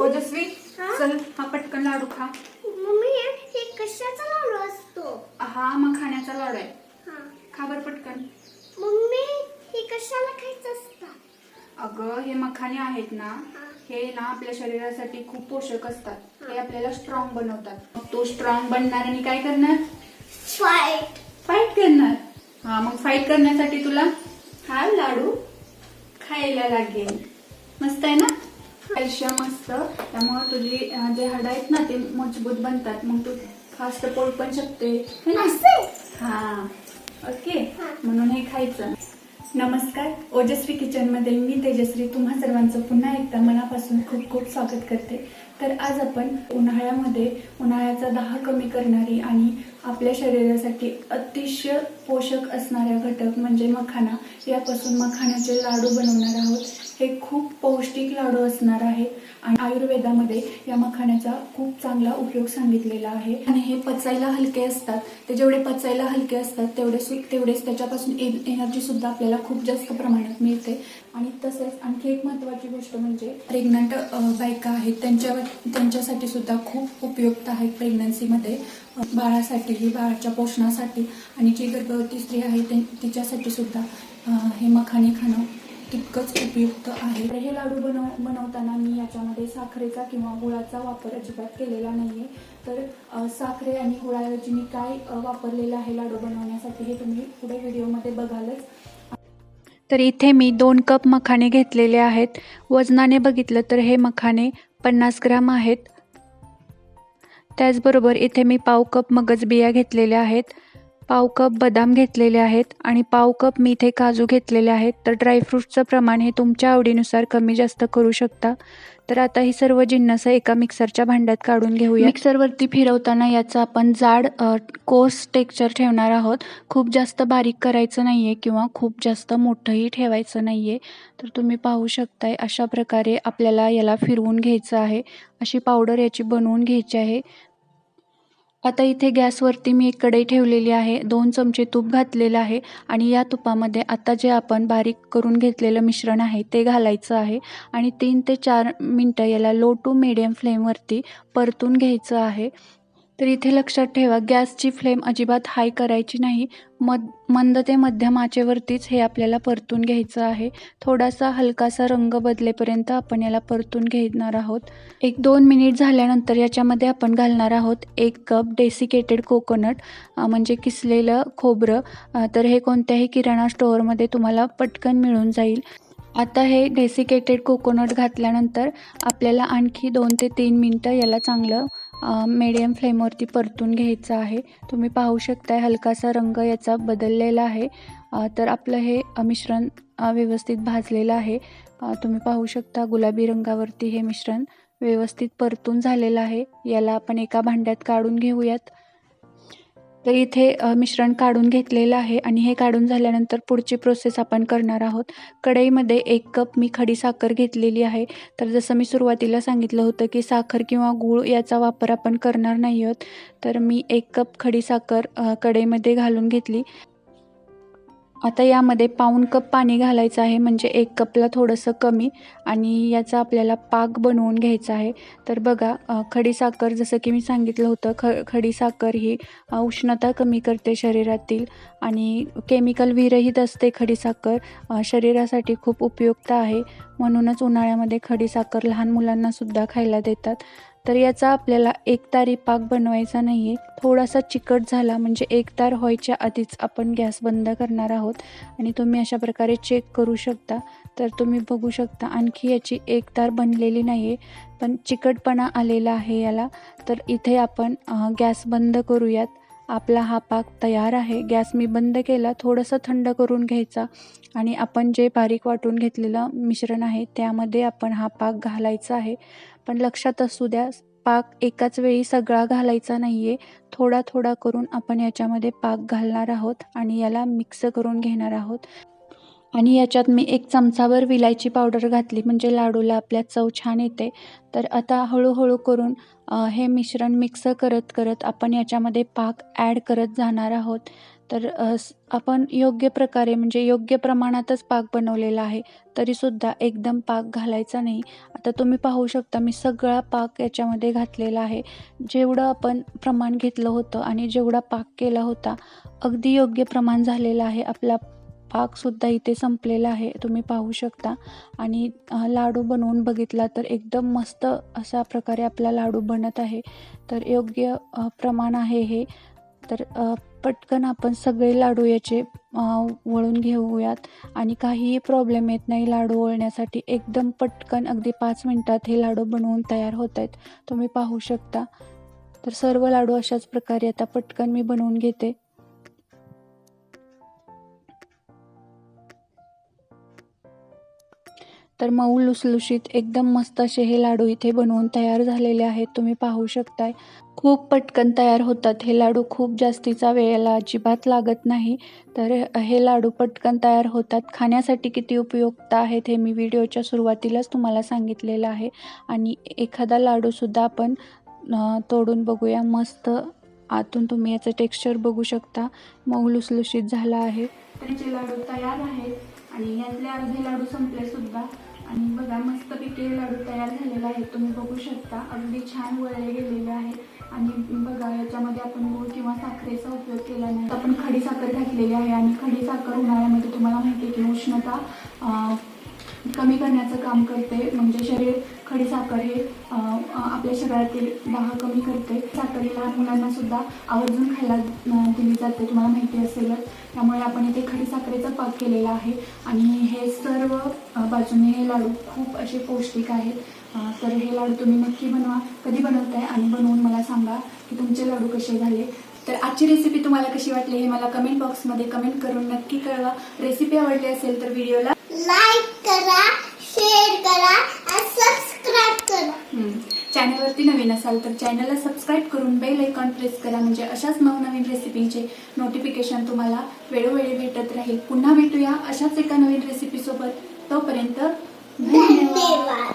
ओजस्वी? चल हा पटकन लाडू खा. मम्मी हे कशाचा लाडू असतो? हा मग खाण्याचा लाडू आहे. हा. खा बरं पटकन. मम्मी हे कशाला खायचं असतं? अगं हे मखाने आहेत ना हे. ना आपल्या शरीरासाठी खूप पोषक असतात. हे. आपल्याला स्ट्रॉंग बनवतात. मग तो स्ट्रॉंग बनणार आणि काय करणार? फाईट फाईट करणार. हा मग फाईट करण्यासाठी तुला हा लाडू खायला लागेल. मस्त आहे ना? कॅल्शियम असतं त्यामुळे तुझी जे हाडं आहेत ना ते मजबूत बनतात. मग तू फास्ट पोट पण शकते. है हा. ओके. म्हणून हे खायचं. नमस्कार. ओजस्वी किचनमध्ये मी तेजश्री. तुम्हा सर्वांचं पुन्हा एकदा मनापासून खूप खूप स्वागत करते. तर आज आपण उन्हाळ्यामध्ये उन्हाळ्याचा दाह कमी करणारी आणि आपल्या शरीरासाठी अतिशय पोषक असणाऱ्या घटक म्हणजे मखाना. यापासून मखाण्याचे लाडू बनवणार आहोत. हे खूप पौष्टिक लाडू असणार आहे. आणि आयुर्वेदामध्ये या मखाण्याचा खूप चांगला उपयोग सांगितलेला आहे. आणि हे पचायला हलके असतात. ते जेवढे पचायला हलके असतात तेवढे तेवढेच त्याच्यापासून एनर्जी सुद्धा आपल्याला खूप जास्त प्रमाणात मिळते. आणि तसेच आणखी एक महत्त्वाची गोष्ट म्हणजे प्रेग्नंट बायका आहेत. त्यांच्या त्यांच्यासाठी सुद्धा खूप उपयुक्त आहेत प्रेग्नन्सीमध्ये बाळासाठीही बाळाच्या पोषणासाठी. आणि जी गर्भवती स्त्री आहे तिच्यासाठी सुद्धा हे मखाणे खाणं तितकंच उपयुक्त आहे. तर हे लाडू बनव बनवताना मी याच्यामध्ये साखरेचा किंवा गुळाचा वापर अजिबात केलेला नाही तर साखरे आणि गुळाऐवजी मी काय वापरलेलं आहे लाडू बनवण्यासाठी हे तुम्ही पुढे व्हिडिओमध्ये बघालच. तर इथे मी दोन कप मखाणे घेतलेले आहेत. वजनाने बघितलं तर हे मखाणे पन्नास ग्राम आहेत. त्याचबरोबर इथे मी पाव कप मगज बिया घेतलेल्या आहेत. पाव कप बदाम घेतलेले आहेत आणि पाव कप मी इथे काजू घेतलेले आहेत. तर ड्रायफ्रूटचं प्रमाण हे तुमच्या आवडीनुसार कमी जास्त करू शकता. तर आता ही सर्व जिन्नस एका मिक्सरच्या भांड्यात काढून घेऊया. मिक्सरवरती फिरवताना याचं आपण जाड कोर्स कोस टेक्स्चर ठेवणार आहोत. खूप जास्त बारीक करायचं नाही आहे किंवा खूप जास्त मोठंही ठेवायचं नाही आहे तर तुम्ही पाहू शकताय अशा प्रकारे आपल्याला याला फिरवून घ्यायचं आहे. अशी पावडर याची बनवून घ्यायची आहे. आता इथे गॅसवरती मी एक कढई ठेवलेली आहे. दोन चमचे तूप घातलेलं आहे आणि या तुपामध्ये आता जे आपण बारीक करून घेतलेलं मिश्रण आहे ते घालायचं आहे आणि तीन ते चार मिनटं याला लो टू मिडियम फ्लेमवरती परतून घ्यायचं आहे. तर इथे लक्षात ठेवा गॅसची फ्लेम अजिबात हाय करायची नाही. मद मंद ते मध्यम आचेवरतीच हे आपल्याला परतून घ्यायचं आहे. थोडासा हलकासा रंग बदलेपर्यंत आपण याला परतून घेणार आहोत. एक दोन मिनिट झाल्यानंतर याच्यामध्ये आपण घालणार आहोत एक कप डेसिकेटेड कोकोनट म्हणजे किसलेलं खोबरं. तर हे कोणत्याही किराणा स्टोअरमध्ये तुम्हाला पटकन मिळून जाईल. आता हे डेसिकेटेड कोकोनट घातल्यानंतर आपल्याला आणखी दोन ते तीन मिनटं याला चांगलं मीडियम फ्लेमवरती परतून घ्यायचं आहे. तुम्ही पाहू शकताय हलकासा रंग याचा बदललेला आहे. तर आपलं हे मिश्रण व्यवस्थित भाजलेलं आहे. तुम्ही पाहू शकता गुलाबी रंगावरती हे मिश्रण व्यवस्थित परतून झालेलं आहे. याला आपण एका भांड्यात काढून घेऊयात. तर इथे मिश्रण काढून घेतलेलं आहे आणि हे काढून झाल्यानंतर पुढची प्रोसेस आपण करणार आहोत. कढईमध्ये एक कप मी खडी साखर घेतलेली आहे. तर जसं मी सुरुवातीला सांगितलं होतं की साखर किंवा गूळ याचा वापर आपण करणार नाही आहोत. तर मी एक कप खडी साखर कढईमध्ये घालून घेतली. आता यामध्ये पाऊण कप पाणी घालायचं आहे म्हणजे एक कपला थोडंसं कमी आणि याचा आपल्याला पाक बनवून घ्यायचा आहे. तर बघा खडीसाखर खडी साखर जसं की मी सांगितलं होतं ख खडी साखर ही उष्णता कमी करते शरीरातील आणि केमिकल विरहित असते खडी साखर शरीरासाठी खूप उपयुक्त आहे. म्हणूनच उन्हाळ्यामध्ये खडी साखर लहान मुलांनासुद्धा खायला देतात. तर याचा आपल्याला एकतारी पाक बनवायचा नाही आहे थोडासा चिकट झाला म्हणजे एकतार व्हायच्या आधीच आपण गॅस बंद करणार आहोत आणि तुम्ही अशा प्रकारे चेक करू शकता. तर तुम्ही बघू शकता आणखी याची एक तार बनलेली नाही आहे पण चिकटपणा आलेला आहे याला. तर इथे आपण गॅस बंद करूयात. आपला हा पाक तयार आहे. गॅस मी बंद केला. थोडंसं थंड करून घ्यायचा. आणि आपण जे बारीक वाटून घेतलेलं मिश्रण आहे त्यामध्ये आपण हा पाक घालायचा आहे. पण लक्षात असू द्या पाक एकाच वेळी सगळा घालायचा नाही आहे थोडा थोडा करून आपण याच्यामध्ये पाक घालणार आहोत आणि याला मिक्स करून घेणार आहोत. आणि याच्यात मी एक चमचाभर विलायची पावडर घातली म्हणजे लाडूला आपल्या चव छान येते. तर आता हळूहळू करून हे मिश्रण मिक्स करत करत आपण याच्यामध्ये पाक ॲड करत जाणार आहोत. तर आपण योग्य प्रकारे म्हणजे योग्य प्रमाणातच पाक बनवलेला आहे तरीसुद्धा एकदम पाक घालायचा नाही. आता तुम्ही पाहू शकता मी सगळा पाक याच्यामध्ये घातलेला आहे. जेवढं आपण प्रमाण घेतलं होतं आणि जेवढा पाक केला होता अगदी योग्य प्रमाण झालेलं आहे आपला पाकसुद्धा इथे संपलेला आहे तुम्ही पाहू शकता. आणि लाडू बनवून बघितला तर एकदम मस्त अशा प्रकारे आपला लाडू बनत आहे. तर योग्य प्रमाण आहे हे. तर पटकन आपण सगळे लाडू याचे वळून घेऊयात. आणि काहीही प्रॉब्लेम येत नाही लाडू वळण्यासाठी. एकदम पटकन अगदी पाच मिनटात हे लाडू बनवून तयार होत आहेत. तुम्ही पाहू शकता. तर सर्व लाडू अशाच प्रकारे आता पटकन मी बनवून घेते. तर मऊ लुसलुशीत एकदम मस्त असे हे लाडू इथे बनवून तयार झालेले आहेत. तुम्ही पाहू शकताय. खूप पटकन तयार होतात. हे लाडू खूप जास्तीचा वेळेला अजिबात लागत नाही. तर हे लाडू पटकन तयार होतात. खाण्यासाठी किती उपयुक्त आहेत हे मी व्हिडिओच्या सुरुवातीलाच तुम्हाला सांगितलेलं आहे. आणि एखादा लाडूसुद्धा आपण तोडून बघूया. मस्त आतून तुम्ही याचं टेक्स्चर बघू शकता. मऊ लुसलुशीत झाला आहे. त्याचे लाडू तयार आहेत आणि यातले अर्धे लाडू संपले सुद्धा आणि बघा मस्त पिके लाडू तयार झालेला आहे तुम्ही बघू शकता अगदी छान वळले गेलेले आहेत आणि बघा याच्यामध्ये आपण गूळ किंवा साखरेचा उपयोग केला नाही. आपण खडी साखर घातलेली आहे आणि खडी साखर उन्हाळ्यामध्ये तुम्हाला माहिती आहे की उष्णता कमी करण्याचं काम करते. म्हणजे शरीर खडी साखर हे आपल्या शरीरातील दाह कमी करते. साखर ही लहान मुलांना सुद्धा आवर्जून खायला दिली जाते तुम्हाला माहिती असेलच. त्यामुळे आपण इथे खडी साखरेचा पाक केलेला आहे. आणि हे सर्व बाजूने हे लाडू खूप असे पौष्टिक आहेत. तर हे लाडू तुम्ही नक्की बनवा. कधी बनवताय आणि बनवून मला सांगा की तुमचे लाडू कसे झाले. तर आजची रेसिपी तुम्हाला कशी वाटली हे मला कमेंट बॉक्समध्ये कमेंट करून नक्की कळवा. रेसिपी आवडली असेल तर व्हिडिओला लाईक करा शेअर करा आणि चॅनलवरती नवीन असाल तर चॅनलला सबस्क्राईब करून बेल आयकॉन प्रेस करा. म्हणजे अशाच नवनवीन रेसिपीचे नोटिफिकेशन तुम्हाला वेळोवेळी भेटत राहील. पुन्हा भेटूया अशाच एका नवीन रेसिपीसोबत तोपर्यंत धन्यवाद.